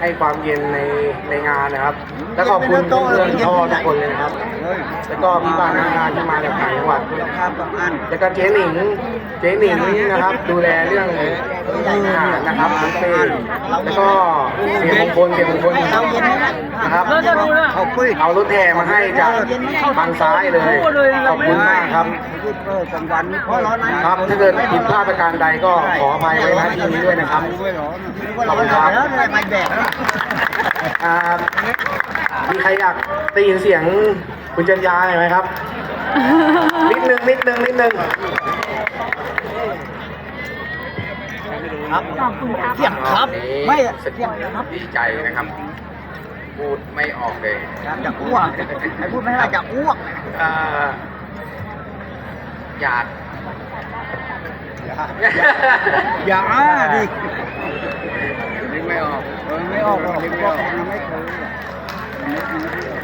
ให้ความเย็นในในงานนะครับ แล้วขอบคุณเพื่อนๆพ่อทุกคนเลยนะครับเฮ้ยแล้วก็พี่บ้านนักงานที่มาจากต่างจังหวัดเดี๋ยวข้ามต้องอันแล้วก็เจ๊หนิงเจ๊หนิงนะครับ ดูแลเรื่องอาหารนะครับบุฟเฟ่ต์แล้วก็เสียมงคลเสียมงคลนะครับเขา ปุ้ยเอารถแห่มาให้จากบางซ้ายเลย ขอบคุณมากครับยุดเออกลางวันนี่เพราะร้อนนะครับถ้าเกิดผิดพลาดประการใดก็ขออภัยไว้ณที่นี้ด้วยนะครับด้วยเหรอขอบคุณครับแล้วเลยไม่แบกนะอ่ามีใครอยากได้ยินเสียงคุณจันยาหน่อยไหมครับ นิดนึงนิดนึงนิดนึงครับขอบคุณครับเสียงครับ ไม่สกิดีใจนะครับ พูดไม่ออกเลยอยากจะอ้วกไอ้พูดไม่ได้จะอ้วกเอ่ออยากอย่าอ้าดินึกไม่ออกเออไม่ออกหรอกนึกไม่ออกมันไม่เคยอะนึกมันไม่ออก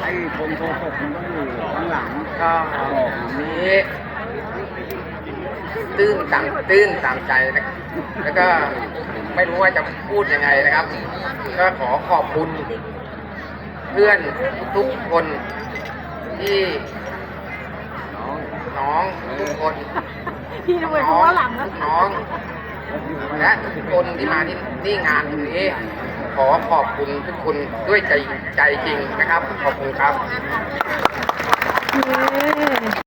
ไอ้คนโกหกมันต้องอยู่ข้างหลังก็นี้ตื้นตันตื้นตามใจนะแล้วก็ ไม่รู้ว่าจะพูดยังไงนะครับ ก็ขอขอบคุณเพื่อนทุกคนที่น้องทุกคนพี่ทำไมเพน้ราะองว่าหลังทุนะกน้องและทุกคนที่มาที่ที่งานตรงนี้ขอขอบคุณทุกคนด้วยใจใจจริงนะครับ ขอบคุณครับเย้